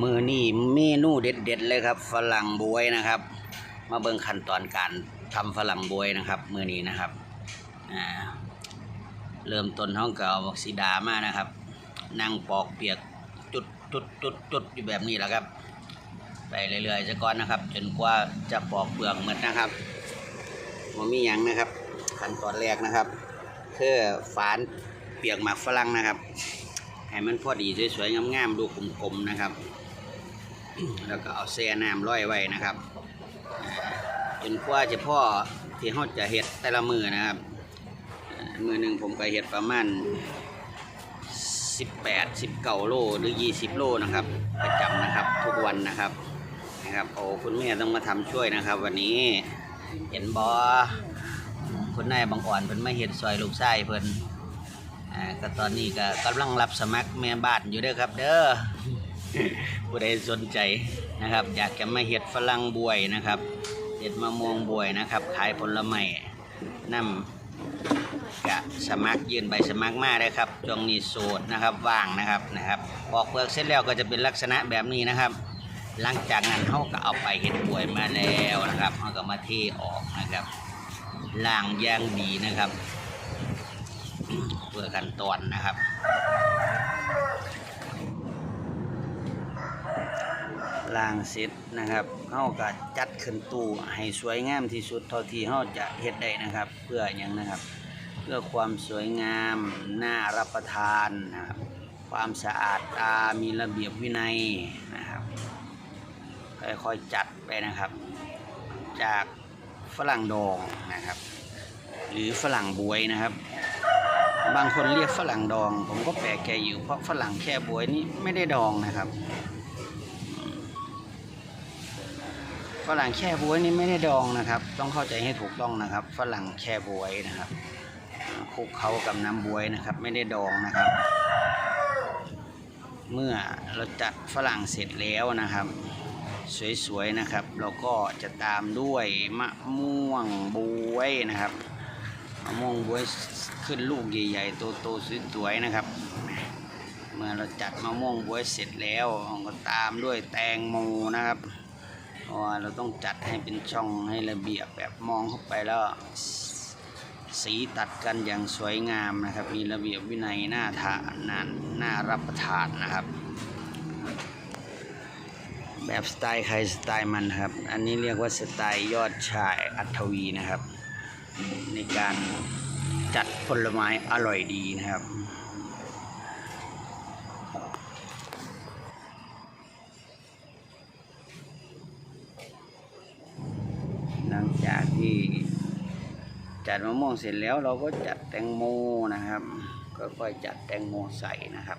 มือนี่เมนูเด็ดๆเลยครับ ฝรั่งบวยนะครับ มาเบิ่งขั้นตอนการทำฝรั่งบวยนะครับ มือนี้นะครับอ่าเริ่มต้นห้องเก่าบอกสีดามานะครับ นั่งปอกเปียกจุดจุดจุดจุดอยู่แบบนี้แหละครับ ไปเรื่อยๆจะก่อนนะครับ จนกว่าจะปอกเปลือกหมดนะครับมันมีหยังนะครับ ขั้นตอนแรกนะครับคือฝานเปียกหมักฝรั่งนะครับให้มันพอดีสวยๆงามๆดูกลมๆนะครับ แล้วก็เอาแช่น้ำร้อยไว้นะครับจนกว่าจะพ่อที่เขาจะเห็ดแต่ละมือนะครับ มือหนึ่งผมก็เห็ดประมาณ 18 19โลหรือ 20 โลนะครับประจำนะครับทุกวันนะครับนะครับโอ้คุณแม่ต้องมาทำช่วยนะครับ วันนี้เห็นบอคุณนายบางอ่อนเพิ่นไม่เห็นซอยลูกไส้เพิ่นอ่าก็ตอนนี้ก็กำลังรับสมัครแม่บ้านอยู่เด้อครับ เด้อ ผู้ใดสนใจนะครับ อยากจะมาเห็ดฝรั่งบวยนะครับเห็ดมะม่วงบวยนะครับ ขายผลไม้นำกะสมัครยื่นใบสมัครมาได้ครับช่วงนี้โสดนะครับว่างนะครับนะครับปอกเปลือกเสร็จแล้วก็จะเป็นลักษณะแบบนี้นะครับ หลังจากนั้นเขาก็เอาไปเห็ดบวยมาแล้วนะครับเขาก็มาเทออกนะครับล้างย่างดีนะครับเพื่อขั้นตอนนะครับ ล่างเสร็จนะครับเฮาก็จัดขึ้นตู้ให้สวยงามที่สุดเท่าที่เฮาจะเฮ็ดได้นะครับ เพื่ออย่างนะครับ เพื่อความสวยงามน่ารับประทานนะครับความสะอาดตามีระเบียบวินัยนะครับค่อยๆจัดไปนะครับ จากฝรั่งดองนะครับ หรือฝรั่งบวยนะครับ บางคนเรียกฝรั่งดอง ผมก็แปลกใจอยู่เพราะฝรั่งแค่บวยนี่ไม่ได้ดองนะครับ ฝรั่งแช่บวยนี่ไม่ได้ดองนะครับ ต้องเข้าใจให้ถูกต้องนะครับ ฝรั่งแช่บวยนะครับคลุกเขากับน้ำบวยนะครับ ไม่ได้ดองนะครับ เมื่อเราจัดฝรั่งเสร็จแล้วนะครับ สวยๆนะครับ เราก็จะตามด้วยมะม่วงบวยนะครับมะม่วงบวยขึ้นลูกใหญ่ๆโตๆสวยๆนะครับ เมื่อเราจัดมะม่วงบวยเสร็จแล้วก็ตามด้วยแตงโมนะครับ ราะว่าเราต้องจัดให้เป็นช่องให้ระเบียบแบบมองเข้าไปแล้ว สีตัดกันอย่างสวยงามนะครับ มีระเบียบวินัยน่าทานน่าน่ารับประทานนะครับ แบบสไตล์ใครสไตล์มันครับ อันนี้เรียกว่าสไตล์ยอดชายอัทวีนะครับ ในการจัดผลไม้อร่อยดีนะครับ หลังจาก ที่จัดมะม่วงเสร็จแล้วเราก็จัดแตงโมนะครับ ก็ค่อยจัดแตงโมใส่นะครับ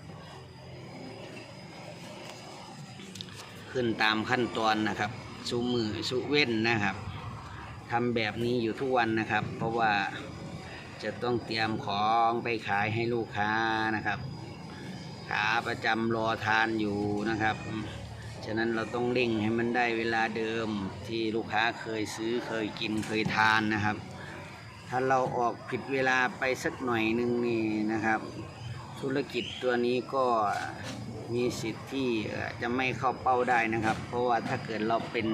ขึ้นตามขั้นตอนนะครับสุมือสุเว้นนะครับทำแบบนี้อยู่ทุกวันนะครับ เพราะว่าจะต้องเตรียมของไปขายให้ลูกค้านะครับ ขาประจำรอทานอยู่นะครับ ฉะนั้นเราต้องเร่งให้มันได้เวลาเดิมที่ลูกค้าเคยซื้อเคยกินเคยทานนะครับ ถ้าเราออกผิดเวลาไปสักหน่อยหนึ่งนี่นะครับ ธุรกิจตัวนี้ก็มีสิทธิ์ที่จะไม่เข้าเป้าได้นะครับ เพราะว่าถ้าเกิดเราเป็น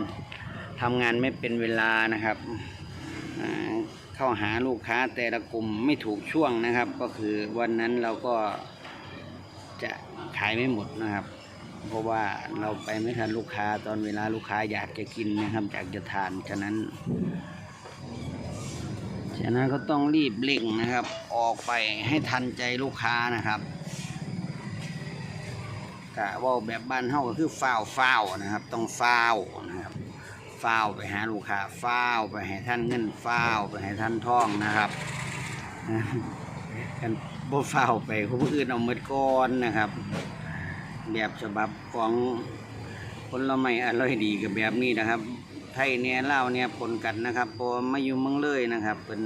ทำงานไม่เป็นเวลานะครับเข้าหาลูกค้าแต่ละกลุ่มไม่ถูกช่วงนะครับ ก็คือวันนั้นเราก็จะขายไม่หมดนะครับ เพราะว่าเราไปไม่ทันลูกค้าตอนเวลาลูกค้าอยากจะกินนะครับอยากจะทานฉะนั้นฉะนั้นก็ต้องรีบเร่งนะครับ ออกไปให้ทันใจลูกค้านะครับกะว่าแบบบ้านเฮาก็คือฟ้าวฟ้าวนะครับ ต้องฟ้าวนะครับฟ้าวไปหาลูกค้าฟ้าวไปให้ท่านเงินฟ้าวไปให้ท่านท่องนะครับกันบ่ฟ้าวไปคนอื่นเอาหมดก่อนนะครับ แบบฉบับของผลไม้อร่อยดีกับแบบนี้นะครับ ไทยเนี่ยเล่าเนี่ยปนกันนะครับพราะว่ามาอยู่เมืองเลยนะครับ เป็น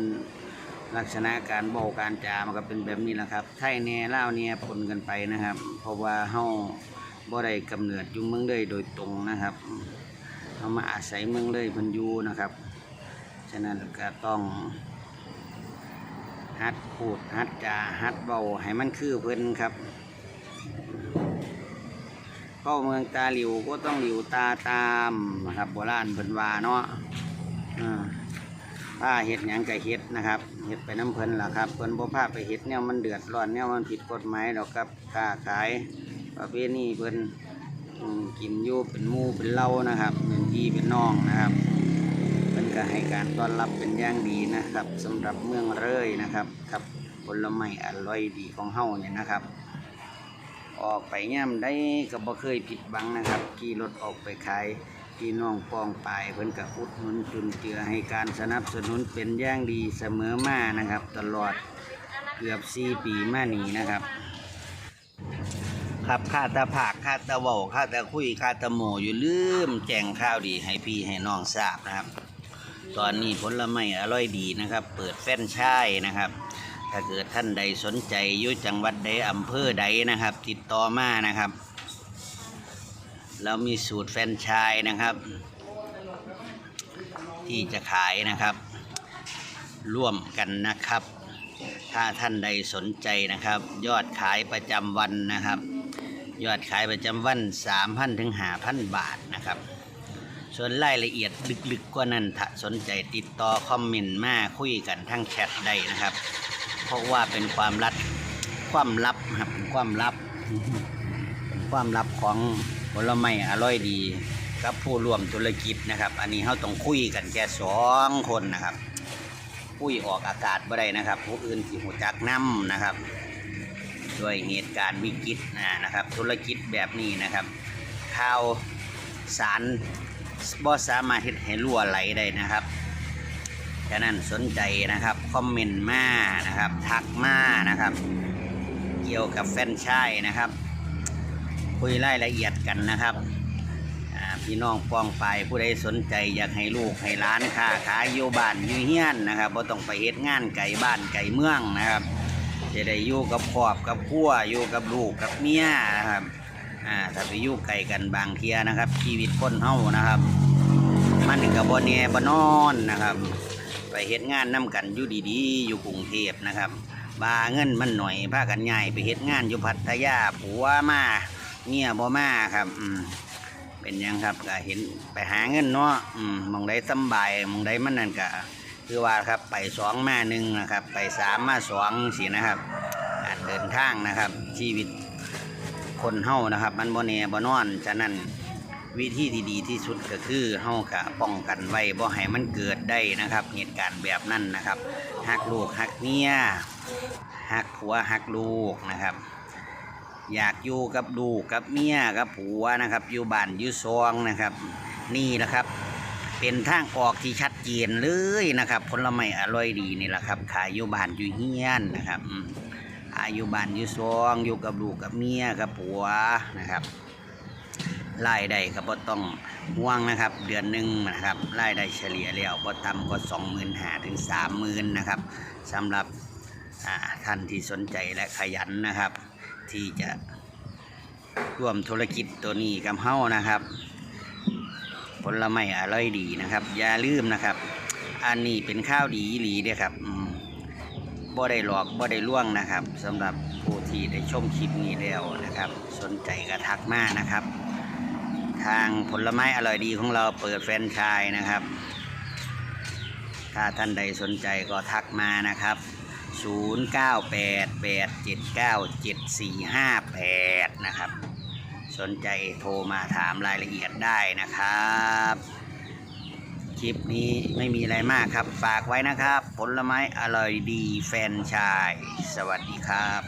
ลักษณะการบอกการจามันก็เป็นแบบนี้แหละครับ ไทยเนี่ยเล่าเนี่ยปนกันไปนะครับ เพราะว่าเฮาบ่ได้กำเนิดอยู่เมืองเลยโดยตรงนะครับเฮามาอาศัยเมืองเลยพิ่นยูนะครับ ฉะนั้นก็ต้องฮัดพูดฮัดจาฮัดเบาให้มันคือเพิ่นครับ เข้าเมืองตาหลิวก็ต้องหลิวตาตามนะครับโบราณเพิ่นว่าเนาะผ้าเฮ็ดหยังก็เฮ็ดนะครับเฮ็ดไปน้ำเพิ่นล่ะครับเพิ่นบ่พาไปเฮ็ดเนี่ยมันเดือดร้อนเนี่ยมันผิดกฎหมายดอกครับค้าขายประเภทนี้เพิ่นกินยูเป็นมูเป็นเล้านะครับเป็นพี่เป็นน้องนะครับเพิ่นก็ให้การต้อนรับเป็นอย่างดีนะครับสำหรับเมืองเลยนะครับครับผลไม้อร่อยดีของเฮาเนี่ยนะครับ ออกไปย่ำได้ก็บ่เคยผิดบังนะครับขี่รถออกไปขายพี่น้องปองปายเพิ่นกับอุดหนุนจุนเจือให้การสนับสนุนเป็นอย่างดีเสมอมานะครับ ตลอดเกือบ4ปีมานี้นะครับ ครับข้าตาผากข้าตาเว้าข้าตาคุยข้าตาโมอยู่ลืมแจงข่าวดีให้พี่ให้น้องทราบนะครับ ตอนนี้ผลไม้อร่อยดีนะครับ เปิดแฟรนไชส์นะครับ ถ้าเกิดท่านใดสนใจอยู่จังหวัดใดอำเภอใดนะครับ ติดต่อมานะครับ เรามีสูตรแฟนชส์นะครับ ที่จะขายนะครับ ร่วมกันนะครับ ถ้าท่านใดสนใจนะครับ ยอดขายประจำวันนะครับ ยอดขายประจำวัน 3,000ถึง5,000 บาทนะครับส่วนรายละเอียดลึกๆกว่านั้นถ้าสนใจติดต่อคอมเมนต์มาคุยกันทั้งแชทได้นะครับ เพราะว่าเป็นความลับความลับครับความลับ เป็นความลับของผลไม้อร่อยดีกับผู้ร่วมธุรกิจนะครับ อันนี้เขาต้องคุยกันแค่สองคนนะครับคุยออกอากาศบ่ได้นะครับ ผู้อื่นที่หูจักน้ำนะครับด้วยเหตุการณ์วิกฤตนะครับ ธุรกิจแบบนี้นะครับข่าวสารบ่สามารถเฮ็ดให้รั่วไหลได้นะครับ ฉะนั้นสนใจนะครับคอมเมนต์มานะครับ ทักมานะครับ เกี่ยวกับแฟนชส์นะครับ คุยรายละเอียดกันนะครับพี่น้องปองไปผู้ใดสนใจอยากให้ลูกให้ร้านค้าขายอยู่บ้านอยู่เฮียนนะครับบ่ต้องไปเฮ็ดงานไก่บ้านไก่เมืองนะครับจะได้อยู่กับครอบกับครัวอยู่กับลูกกับเมียนะครับอ่าถ้าไปอยู่ไกลกันบางเทียนะครับ ชีวิตคนเฮานะครับ มันกับ่แน่บ่นอนนะครับ ไปเฮ็ดงานนํกันอยู่ดีๆ อยู่กรุงเทพนะครับบาเงินมันหน่อยพากันใหญ่ไปเฮ็ดงานอยู่พัทยาผัวมาเมียบ่มาครับอืมเป็นยังครับก็เห็นไปหาเงินเนาะอืมมองใดสบายมองใดมันนั่นก็คือว่าครับไปสองมาหนึ่งนะครับ ไปสามมาสองสินะครับการเดินทางนะครับ ชีวิตคนเฮานะครับ มันบ่แน่บ่นอนฉะนั้น วิธีที่ดีที่สุดก็คือเฮากะป้องกันไว้บ่ให้มันเกิดได้นะครับ เหตุการณ์แบบนั้นนะครับหักลูกหักเมียหักผัวหักลูกนะครับ อยากอยู่กับลูกกับเมียกับผัวนะครับอยู่บ้านอยู่ซองนะครับ นี่แหละครับ เป็นทางออกที่ชัดเจนเลยนะครับผลไม้อร่อยดีนี่แหละครับ ขายอยู่บ้านอยู่เฮียนนะครับอืมขายอยู่บ้านอยู่ซองอยู่กับลูกกับเมียกับผัวนะครับ รายได้ก็บ่ต้องห่วงนะครับ เดือนหนึ่งนะครับรายได้เฉลี่ยแล้วบ่ต่ำกว่าสองหมื่นหาถึงสามหมื่นนะครับสำหรับท่านที่สนใจและขยันนะครับ ที่จะร่วมธุรกิจตัวนี้กับเฮ้านะครับ ผลไม้อร่อยดีนะครับ อย่าลืมนะครับ อันนี้เป็นข้าวดีหลีเด้อครับอืมบ่ได้หลอกบ่ได้ล่วงนะครับสำหรับผู้ที่ได้ชมคลิปนี้แล้วนะครับ สนใจก็ทักมานะครับ ทางผลไม้อร่อยดีของเราเปิดแฟรนไชส์นะครับ ถ้าท่านใดสนใจก็ทักมานะครับ 0988797458 นะครับ สนใจโทรมาถามรายละเอียดได้นะครับคลิปนี้ไม่มีอะไรมากครับ ฝากไว้นะครับ ผลไม้อร่อยดีแฟนชส์สวัสดีครับ